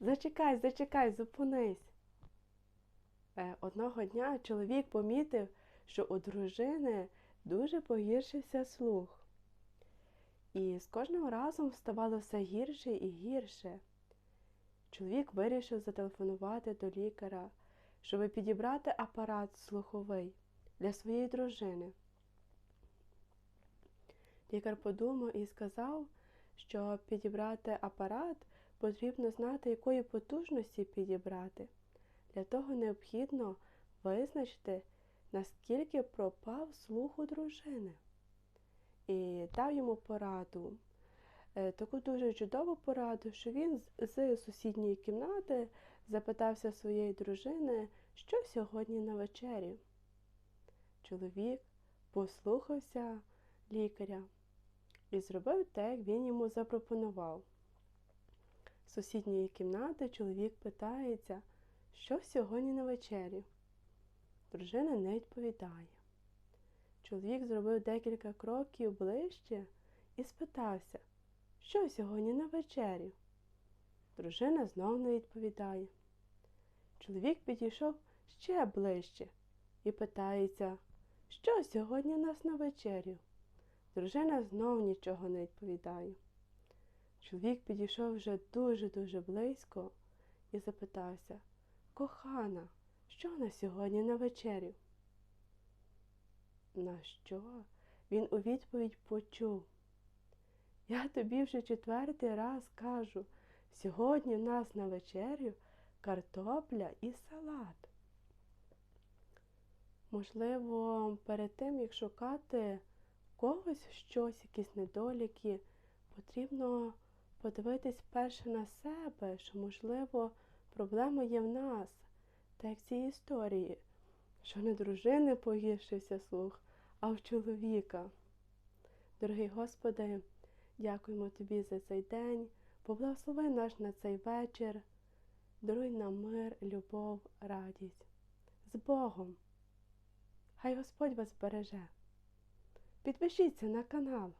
Зачекай, зачекай, зупинись. Е, Одного дня чоловік помітив, що у дружини дуже погіршився слух. І з кожним разом ставало все гірше і гірше. Чоловік вирішив зателефонувати до лікаря, щоб підібрати апарат слуховий для своєї дружини. Лікар подумав і сказав, що підібрати апарат потрібно знати, якої потужності підібрати. Для того необхідно визначити, наскільки пропав слух у дружини. І дав йому пораду, е, таку дуже чудову пораду, що він з- з сусідньої кімнати запитався своєї дружини, що сьогодні на вечері. Чоловік послухався лікаря і зробив те, як він йому запропонував. З сусідньої кімнати чоловік питається, що сьогодні на вечері. Дружина не відповідає. Чоловік зробив декілька кроків ближче і спитався, що сьогодні на вечерю. Дружина знов не відповідає. Чоловік підійшов ще ближче і питається, що сьогодні у нас на вечерю. Дружина знов нічого не відповідає. Чоловік підійшов вже дуже-дуже близько і запитався, кохана, що на сьогодні на вечерю? На що? Він у відповідь почув. Я тобі вже четвертий раз кажу, сьогодні в нас на вечерю картопля і салат. Можливо, перед тим, як шукати когось щось, якісь недоліки, потрібно подивитись перше на себе, що, можливо, проблема є в нас, так як в цій історії, що не дружини погіршився слух, а в чоловіка. Дорогий Господи, дякуємо Тобі за цей день, поблагослови наш на цей вечір, даруй нам мир, любов, радість. З Богом! Хай Господь вас береже. Підпишіться на канал.